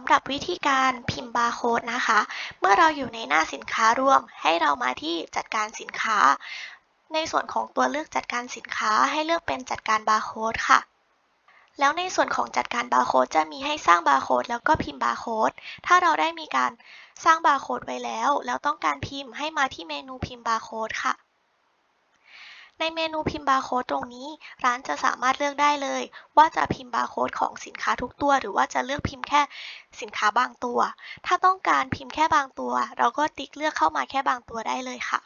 ำหรับวิธีการพิมพ์บาร์โค้ดนะคะ เมื่อเราอยู่ในหน้าสินค้ารวม ให้เรามาที่จัดการสินค้า ในส่วนของตัวเลือกจัดการสินค้าให้เลือกเป็นจัดการบาร์โค้ดค่ะ แล้วในส่วนของจัดการบาร์โค้ดจะมีให้สร้างบาร์โค้ดแล้วก็พิมพ์บาร์โค้ด ถ้าเราได้มีการสร้างบาร์โค้ดไว้แล้ว แล้วต้องการพิมพ์ให้มาที่เมนูพิมพ์บาร์โค้ดค่ะ ในเมนูพิมพ์บาร์โค้ดตรงนี้ ร้านจะสามารถเลือกได้เลย ว่าจะพิมพ์บาร์โค้ดของสินค้าทุกตัว หรือว่าจะเลือกพิมพ์แค่สินค้าบางตัว ถ้าต้องการพิมพ์แค่บางตัว เราก็ติ๊กเลือกเข้ามาแค่บางตัวได้เลยค่ะ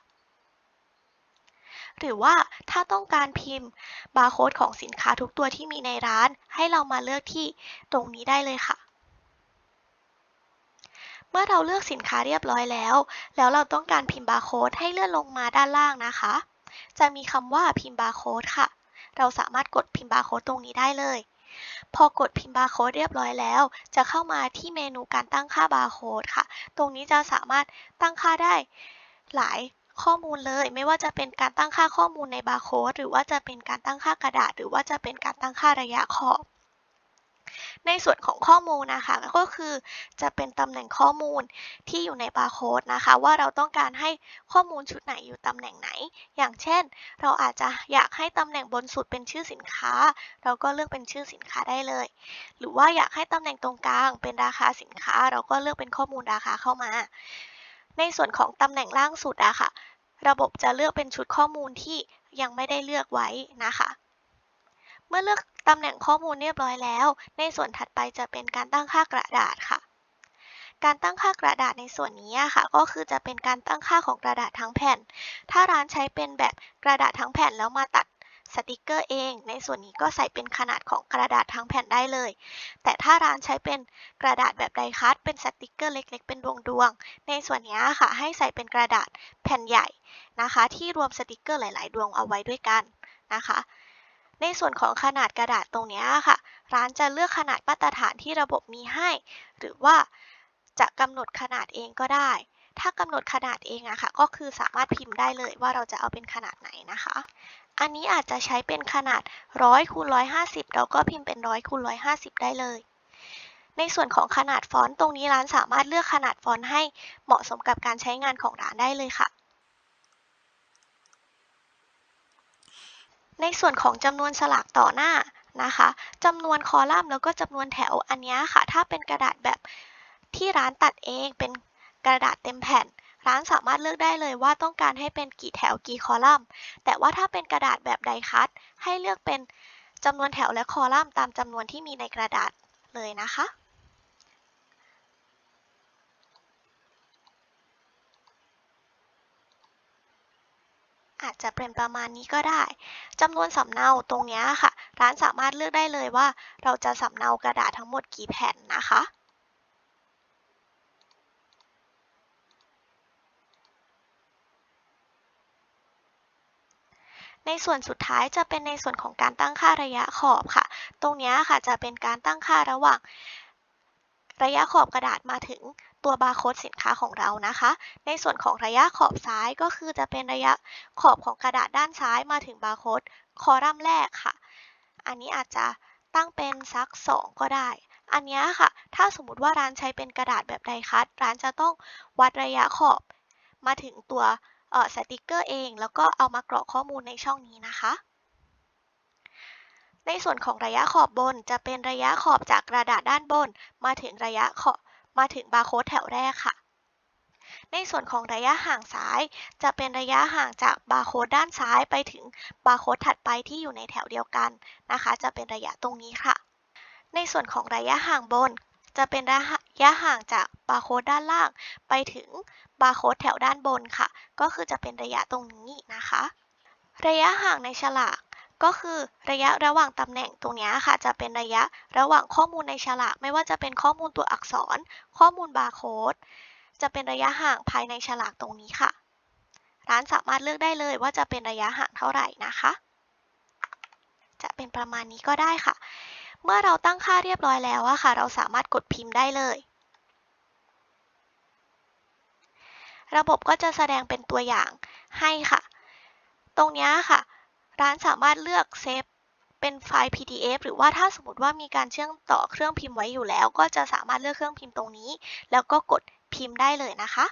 หรือว่าถ้าต้องการพิมพ์บาร์โค้ดของสินค้าทุกตัวที่มีในร้าน ให้เรามาเลือกที่ตรงนี้ได้เลยค่ะเมื่อเราเลือกสินค้าเรียบร้อยแล้ว แล้วเราต้องการพิมพ์บาร์โค้ดให้เลื่อนลงมาด้านล่างนะคะ จะมีคำว่าพิมพ์บาร์โค้ดค่ะ เราสามารถกดพิมพ์บาร์โค้ดตรงนี้ได้เลย พอกดพิมพ์บาร์โค้ดเรียบร้อยแล้ว จะเข้ามาที่เมนูการตั้งค่าบาร์โค้ดค่ะ ตรงนี้จะสามารถตั้งค่าได้หลายข้อมูลเลยไม่ว่าจะเป็นการตั้งค่าข้อมูลในบาร์โค้ดหรือว่าจะเป็นการตั้งค่ากระดาษ หรือว่าจะเป็นการตั้งค่าระยะขอบ ในส่วนของข้อมูลนะคะก็คือจะเป็นตำแหน่งข้อมูลที่อยู่ในบาร์โค้ดนะคะ ว่าเราต้องการให้ข้อมูลชุดไหนอยู่ตำแหน่งไหน อย่างเช่น เราอาจจะอยากให้ตำแหน่งบนสุดเป็นชื่อสินค้า เราก็เลือกเป็นชื่อสินค้าได้เลย หรือว่าอยากให้ตำแหน่งตรงกลางเป็นราคาสินค้า เราก็เลือกเป็นข้อมูลราคาเข้ามา ในส่วนของตำแหน่งล่างสุดอะค่ะ ระบบจะเลือกเป็นชุดข้อมูลที่ยังไม่ได้เลือกไว้นะคะ เมื่อเลือกตำแหน่งข้อมูลเรียบร้อยแล้ว ในส่วนถัดไปจะเป็นการตั้งค่ากระดาษค่ะ การตั้งค่ากระดาษในส่วนนี้ค่ะ ก็คือจะเป็นการตั้งค่าของกระดาษทั้งแผ่น ถ้าร้านใช้เป็นแบบกระดาษทั้งแผ่นแล้วมาตัดสติกเกอร์เอง ในส่วนนี้ก็ใส่เป็นขนาดของกระดาษทั้งแผ่นได้เลย แต่ถ้าร้านใช้เป็นกระดาษแบบไดคัตเป็นสติกเกอร์เล็ก ๆ เป็นดวงๆ ในส่วนนี้ค่ะ ให้ใส่เป็นกระดาษแผ่นใหญ่นะคะ ที่รวมสติกเกอร์หลาย ๆ ดวงเอาไว้ด้วยกันนะคะ ในส่วนของขนาดกระดาษตรงนี้ค่ะ ร้านจะเลือกขนาดมาตรฐานที่ระบบมีให้ หรือว่าจะกำหนดขนาดเองก็ได้ ถ้ากำหนดขนาดเองอะค่ะก็คือสามารถพิมพ์ได้เลยว่าเราจะเอาเป็นขนาดไหนนะคะ อันนี้อาจจะใช้เป็นขนาด100คูณ150เราก็พิมพ์เป็น100คูณ150ได้เลย ในส่วนของขนาดฟอนต์ตรงนี้ร้านสามารถเลือกขนาดฟอนต์ให้เหมาะสมกับการใช้งานของร้านได้เลยค่ะ ในส่วนของจำนวนสลากต่อหน้านะคะจำนวนคอลัมน์แล้วก็จำนวนแถวอันนี้ค่ะ ถ้าเป็นกระดาษแบบที่ร้านตัดเองเป็นกระดาษเต็มแผ่น ร้านสามารถเลือกได้เลยว่าต้องการให้เป็นกี่แถวกี่คอลัมน์ แต่ว่าถ้าเป็นกระดาษแบบไดคัตให้เลือกเป็นจำนวนแถวและคอลัมน์ตามจำนวนที่มีในกระดาษเลยนะคะ อาจจะเป็นประมาณนี้ก็ได้จำนวนสำเนาตรงนี้ค่ะ ร้านสามารถเลือกได้เลยว่า เราจะสำเนากระดาษทั้งหมดกี่แผ่นนะคะในส่วนสุดท้ายจะเป็นในส่วนของการตั้งค่าระยะขอบค่ะ ตรงนี้ค่ะจะเป็นการตั้งค่าระหว่าง ระยะขอบกระดาษมาถึง ตัวบาร์โค้ดสินค้าของเรานะคะ ในส่วนของระยะขอบซ้ายก็คือจะเป็นระยะขอบของกระดาษด้านซ้ายมาถึงบาร์โค้ดคอลัมน์แรกค่ะ อันนี้อาจจะตั้งเป็นสัก 2 ก็ได้ อันนี้ค่ะ ถ้าสมมติว่าร้านใช้เป็นกระดาษแบบไดคัตร้านจะต้องวัดระยะขอบมาถึงตัวสติกเกอร์เอง แล้วก็เอามากรอกข้อมูลในช่องนี้นะคะ ในส่วนของระยะขอบบนจะเป็นระยะขอบจากกระดาษด้านบน มาถึงระยะขอบ มาถึงบาร์โค้ดแถวแรกค่ะ ในส่วนของระยะห่างซ้าย จะเป็นระยะห่างจากบาร์โค้ดด้านซ้ายไปถึงบาร์โค้ดถัดไปที่อยู่ในแถวเดียวกันนะคะ จะเป็นระยะตรงนี้ค่ะ ในส่วนของระยะห่างบน จะเป็นระยะห่างจากบาร์โค้ดด้านล่าง ไปถึงบาร์โค้ดแถวด้านบนค่ะ ก็คือจะเป็นระยะตรงนี้นะคะ ระยะห่างในฉลาก ก็คือระยะระหว่างตำแหน่งตรงนี้ค่ะ จะเป็นระยะระหว่างข้อมูลในฉลาก ไม่ว่าจะเป็นข้อมูลตัวอักษร ข้อมูลบาร์โค้ดจะเป็นระยะห่างภายในฉลากตรงนี้ค่ะ ร้านสามารถเลือกได้เลยว่าจะเป็นระยะห่างเท่าไหร่นะคะ จะเป็นประมาณนี้ก็ได้ค่ะ เมื่อเราตั้งค่าเรียบร้อยแล้วอะค่ะ เราสามารถกดพิมพ์ได้เลยระบบก็จะแสดงเป็นตัวอย่างให้ค่ะ ตรงนี้ค่ะ ร้านสามารถเลือกเซฟเป็นไฟล์ PDF หรือว่าถ้าสมมติว่ามีการเชื่อมต่อเครื่องพิมพ์ไว้อยู่แล้ว ก็จะสามารถเลือกเครื่องพิมพ์ตรงนี้ แล้วก็กดพิมพ์ได้เลยนะคะ